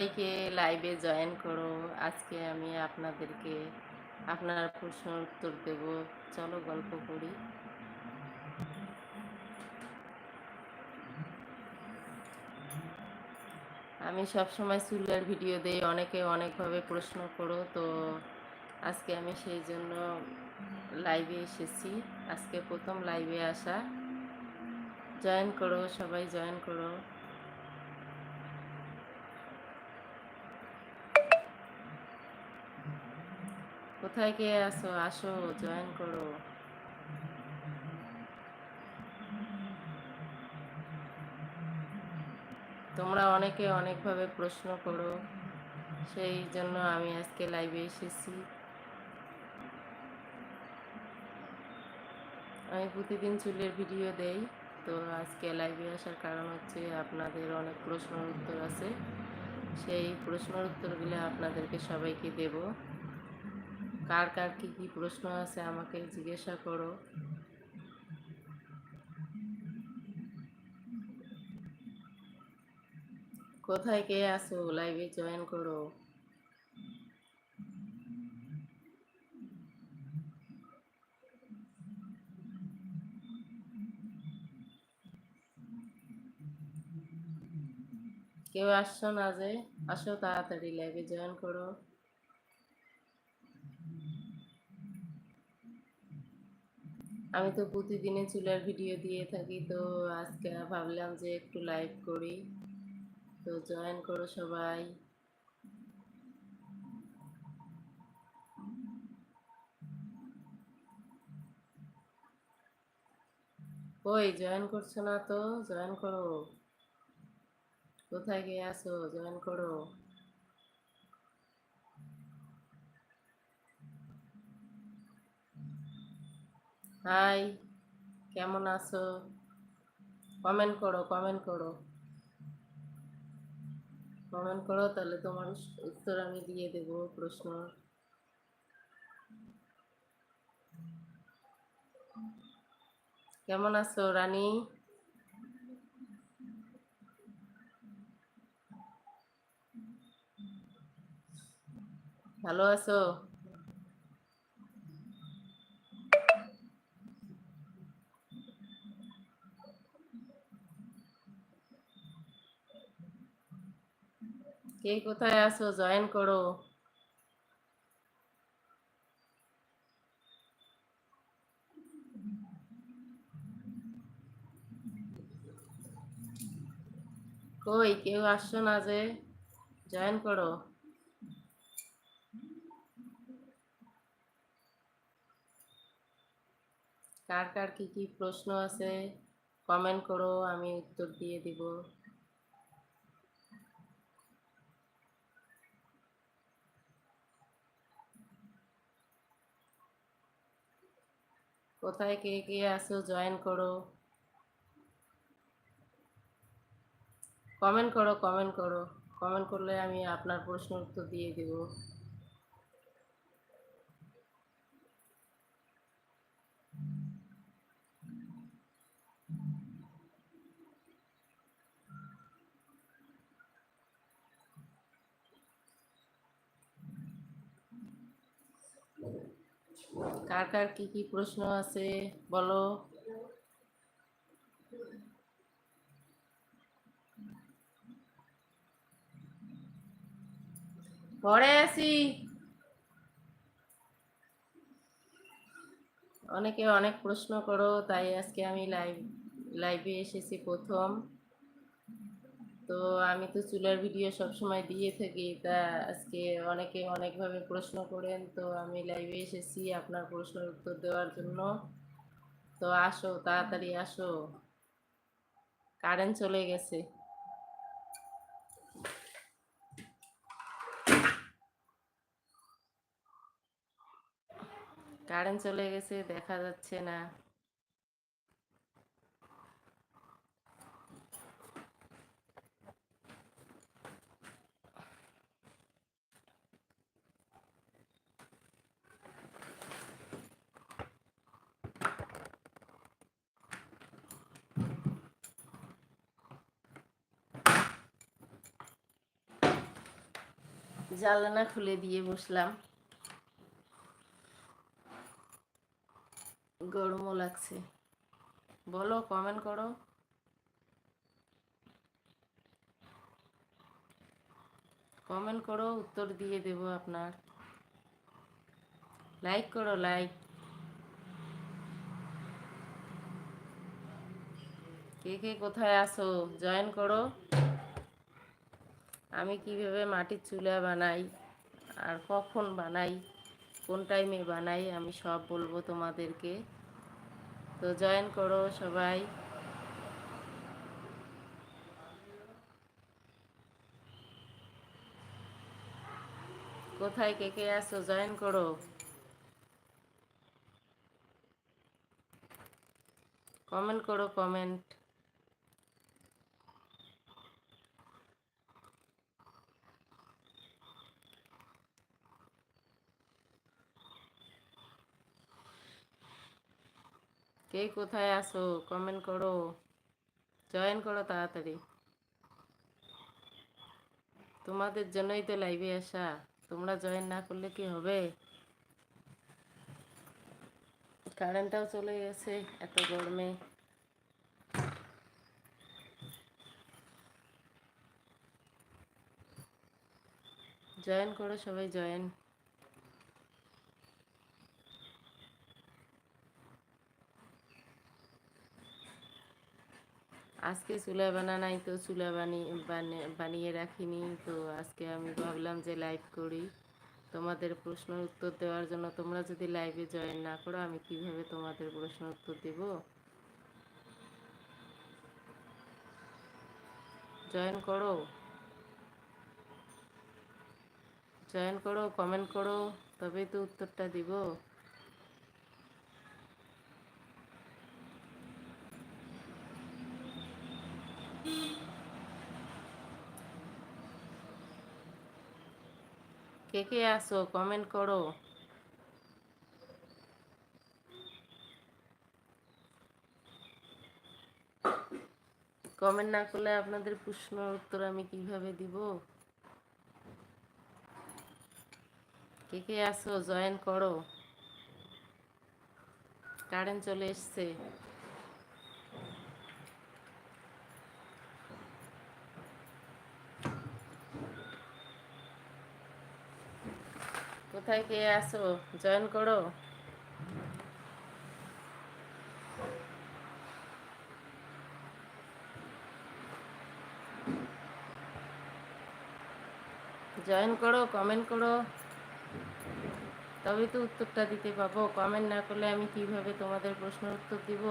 সবাইকে লাইভে জয়েন করো। আজকে আমি আপনাদেরকে আপনার প্রশ্ন উত্তর দেব। চলো গল্প করি। আমি সব সময় চুলের ভিডিও দেই, অনেকে অনেকভাবে প্রশ্ন করো, তো আজকে আমি সেই জন্য লাইভে এসেছি। আজকে প্রথম লাইভে আসা। জয়েন করো, সবাই জয়েন করো। কোথায় কে আসো আসো জয়েন করো। তোমরা অনেকে অনেকভাবে প্রশ্ন করো, সেই জন্য আমি আজকে লাইভে এসেছি। আমি প্রতিদিন চুলের ভিডিও দেই, তো আজকে লাইভে আসার কারণ হচ্ছে আপনাদের অনেক প্রশ্নের উত্তর আছে। সেই প্রশ্নের উত্তরগুলো আপনাদেরকে সবাইকে দেব। কার কার কী কী প্রশ্ন আছে আমাকে জিজ্ঞাসা করো। কোথায় কে আসো লাইভে জয়েন করো। কেউ আসছো না যে? আসো তাড়াতাড়ি লাইভে জয়েন করো। আমি তো প্রতিদিনই চুলার ভিডিও দিয়ে থাকি তো আজকে ভাবলাম যে একটু লাইভ করি। তো জয়েন করো সবাই। ওই জয়েন করছ না তো? জয়েন করো। কোথায় গিয়ে আসো জয়েন করো। হাই, কেমন আছো? কমেন্ট করো কমেন্ট করো। কমেন্ট করো, তাহলে তোমার উত্তর আমি দিয়ে দেব প্রশ্ন। কেমন আছো, রানী? ভালো আছো? কে কোথায় আছো? জয়েন করো। কই, কেউ আসছো না যে? জয়েন করো। কার কার কি কি প্রশ্ন আছে? কমেন্ট করো, আমি উত্তর দিয়ে দিব। কোথায় কে কে আছো জয়েন করো। কমেন্ট করো কমেন্ট করো। কমেন্ট করলে আমি আপনার প্রশ্ন উত্তর দিয়ে দেব। কার কার কি কি প্রশ্ন আছে, বলো। পরে আসি অনেকে অনেক প্রশ্ন করো, তাই আজকে আমি লাইভ লাইভে এসেছি প্রথম। তো আমি তো চুলার ভিডিও সবসময় দিয়ে থাকি। তা আজকে অনেকে অনেকভাবে প্রশ্ন করেন, তো আমি লাইভে এসেছি আপনার প্রশ্নের উত্তর দেওয়ার জন্য। তো আসো, তাড়াতাড়ি আসো। কারেন্ট চলে গেছে। কারেন্ট চলে গেছে, দেখা যাচ্ছে না। জানলানা খুলে দিয়ে বসলাম। গরমও লাগছে। বলো কমেন্ট করো। কমেন্ট করো, উত্তর দিয়ে দেব আপনার। লাইক করো লাইক কে কে কোথায় আসো জয়েন করো। আমি কীভাবে মাটির চুলা বানাই? আর কখন বানাই? কোন টাইমে বানাই? আমি সব বলব তোমাদেরকে। তো জয়েন করো সবাই। কোথায় কে কে আসো জয়েন করো। কমেন্ট করো কমেন্ট কে কোথায় আসো কমেন্ট করো। জয়েন করো তাড়াতাড়ি। তোমাদের জন্যই তো লাইভে আসা। তোমরা জয়েন না করলে কি হবে? কারেন্টটাও চলে গেছে, এত গরমে। জয়েন করো সবাই জয়েন আজকে চুলা বানানাই তো চুলা বানিয়ে বানিয়ে রাখিনি। তো আজকে আমি ভাবলাম যে লাইভ করি। তোমাদের প্রশ্নের উত্তর দেওয়ার জন্য তোমরা যদি লাইভে জয়েন না করো, আমি কীভাবে তোমাদের প্রশ্ন উত্তর দেব? জয়েন করো। জয়েন করো কমেন্ট করো, তবেই তো উত্তরটা দিব। কে আসো কমেন্ট করো কমেন্ট না করলে আপনাদের প্রশ্ন উত্তর আমি কীভাবে দিব? কে কে আসো জয়েন করো কারেন্ট চলে এসছে। কোথায় কে আসো জয়েন করো। জয়েন করো কমেন্ট করো। তবে তো উত্তরটা দিতে পাবো। কমেন্ট না করলে আমি কীভাবে তোমাদের প্রশ্নের উত্তর দিব?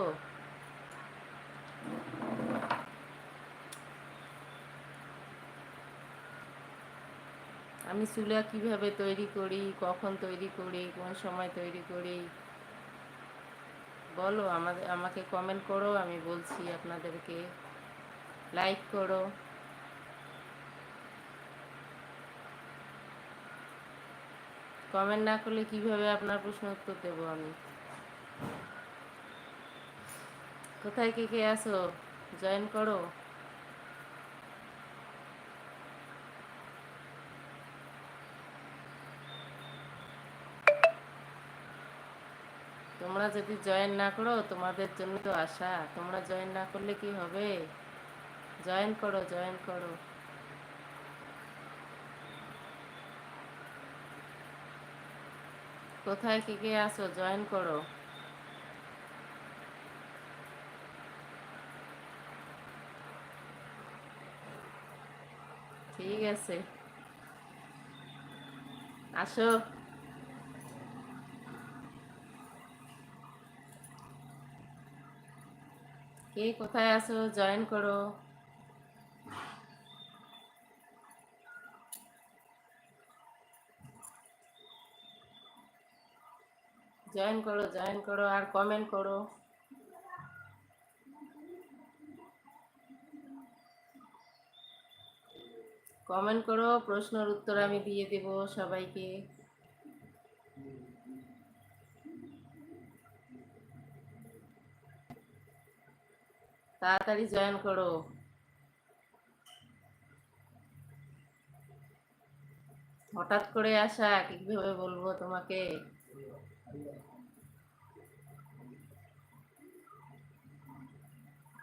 আমি চুলা কীভাবে তৈরি করি, কখন তৈরি করি, কোন সময় তৈরি করি? বলো, আমাদের, আমাকে কমেন্ট করো, আমি বলছি আপনাদেরকে। লাইক করো। কমেন্ট না করলে কীভাবে আপনার প্রশ্ন উত্তর দেবো আমি? কোথায় কে কে আসো জয়েন করো। তোমরা যদি জয়েন না করো, তোমাদের জন্য তো আশা। তোমরা জয়েন না করলে কি হবে? জয়েন করো জয়েন করো। কোথায় কে কে আসো জয়েন করো। ঠিক আছে। আসো। কে কোথায় আসো জয়েন করো। জয়েন করো জয়েন করো, আর কমেন্ট করো। কমেন্ট করো, প্রশ্নের উত্তর আমি দিয়ে দেব সবাইকে। তাড়াতাড়ি জয়েন করো। হঠাৎ করে আসা কীভাবে বলব তোমাকে।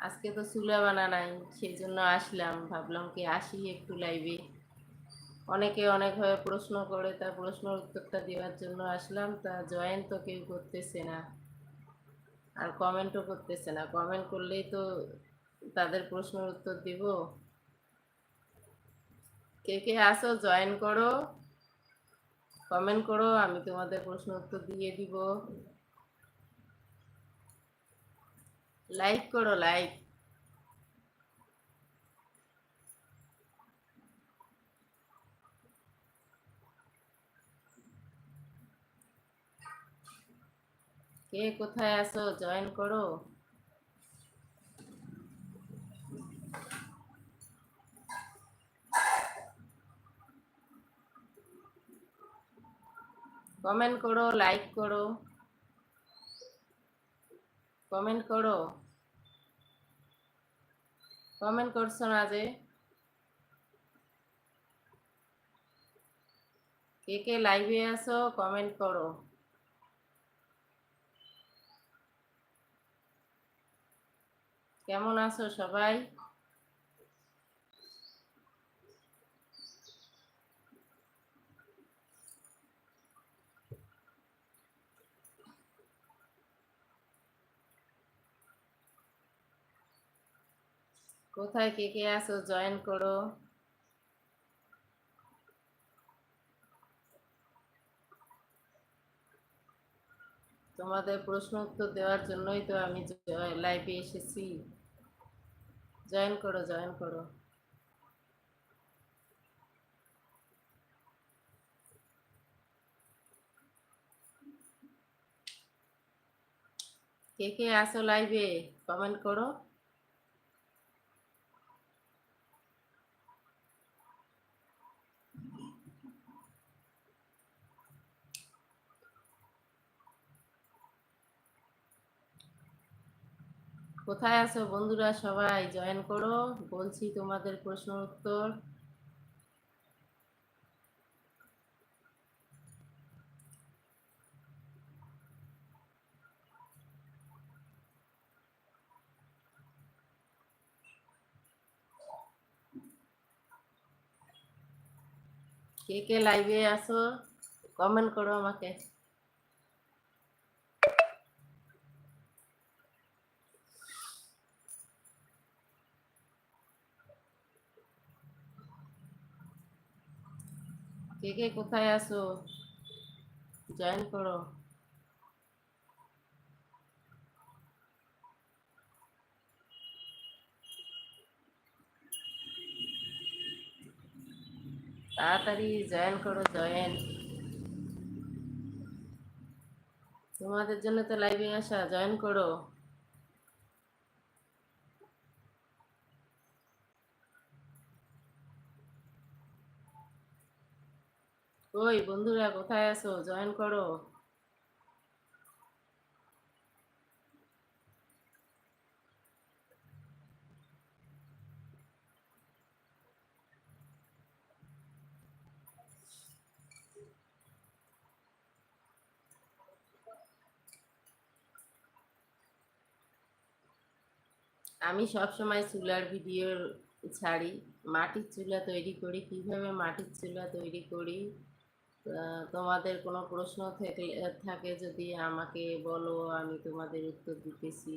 আজকে তো চুলা বানা নাই সেই জন্য আসলাম। ভাবলাম কি আসি একটু লাইভে অনেকে অনেকভাবে প্রশ্ন করে তার প্রশ্নের উত্তরটা দেওয়ার জন্য আসলাম। তা জয়েন তো কেউ করতেছে না। আর কমেন্টও করতেছে না। কমেন্ট করলেই তো তাদের প্রশ্নের উত্তর দিব। কে কে আসো জয়েন করো। কমেন্ট করো, আমি তোমাদের প্রশ্ন উত্তর দিয়ে দিব। লাইক করো লাইক কে কোথায় আছো? জয়েন করো। কমেন্ট করো লাইক করো। কমেন্ট করো। কমেন্ট করছ না যে? কে কে লাইভে আসো কমেন্ট করো। কেমন আছো সবাই? কোথায় কে কে আছো? জয়েন করো। তোমাদের প্রশ্ন উত্তর দেওয়ার জন্যই তো আমি লাইভে এসেছি। জয়েন করো জয়েন করো। কে কে আসো লাইভে কমেন্ট করো। কোথায় আছো বন্ধুরা? সবাই জয়েন করো। বলছি তোমাদের প্রশ্ন উত্তর। কে কে লাইভে আসো কমেন্ট করো আমাকে। কে কে কোথায় আছো? জয়েন করো। তাড়াতাড়ি জয়েন করো, জয়েন। তোমাদের জন্য তো লাইভে আসা, জয়েন করো। ওই বন্ধুরা, কোথায় আছো? জয়েন করো। আমি সব সময় চুলার ভিডিও ছাড়ি। মাটির চুলা তৈরি করি। কীভাবে মাটির চুলা তৈরি করি? তোমাদের কোনো প্রশ্ন থেকে যদি আমাকে বলো, আমি তোমাদের উত্তর দিতেছি।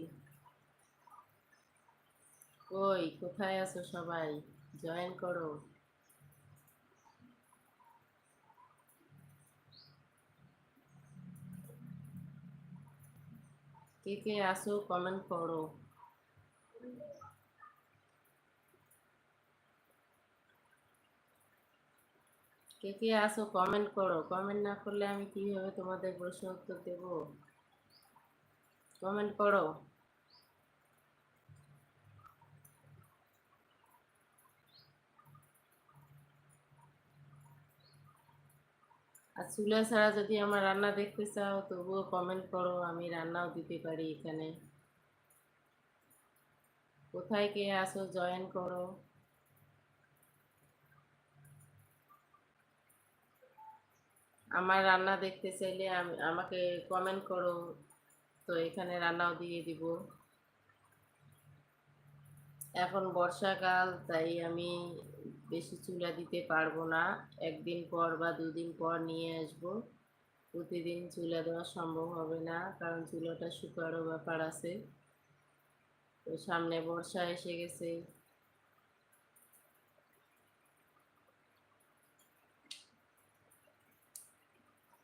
কই, কোথায় আছো সবাই? জয়েন করো। কে কে আসো কমেন্ট করো। কে কে আসো কমেন্ট করো। কমেন্ট না করলে আমি কীভাবে তোমাদের প্রশ্ন উত্তর দেব? কমেন্ট করো। আর চুলা ছাড়া যদি আমার রান্না দেখতে চাও, তবুও কমেন্ট করো, আমি রান্নাও দিতে পারি এখানে। কোথায় কে আসো জয়েন করো। আমার রান্না দেখতে চাইলে আমি, আমাকে কমেন্ট করো। তো এখানে রান্নাও দিয়ে দিব। এখন বর্ষাকাল, তাই আমি বেশি চুলা দিতে পারব না। একদিন পর বা দুদিন পর নিয়ে আসব। প্রতিদিন চুলা দেওয়া সম্ভব হবে না, কারণ চুলাটা শুকারও ব্যাপার আছে। তো সামনে বর্ষা এসে গেছে।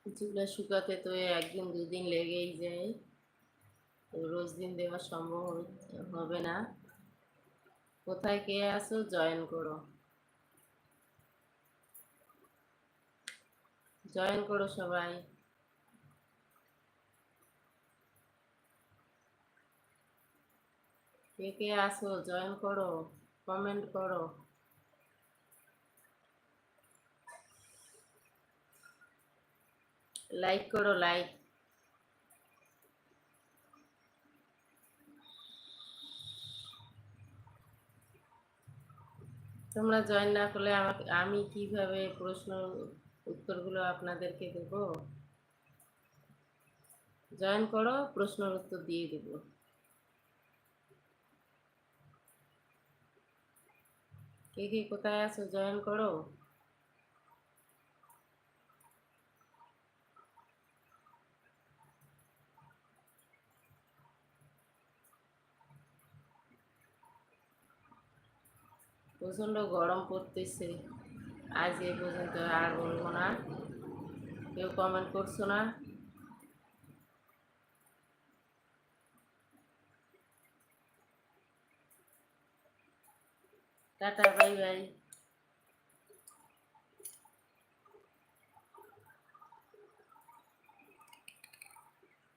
চুলা শুকাতে তো একদিন, দুদিন লেগেই যায়। তো রোজ দিন দেওয়া সম্ভব হবে না। কোথায় কে আসো জয়েন করো। জয়েন করো সবাই। কে কে আসো জয়েন করো, কমেন্ট করো। লাইক করো লাইক তোমরা জয়েন না করলে আমাকে, আমি কীভাবে প্রশ্ন উত্তরগুলো আপনাদেরকে দেব? জয়েন করো, প্রশ্নের উত্তর দিয়ে দেব। কে কে কোথায় আছো? জয়েন করো। প্রচণ্ড গরম পড়তেছে। আজ এ পর্যন্ত আর বলব না। কেউ কমেন্ট করছ না? Tata bye bye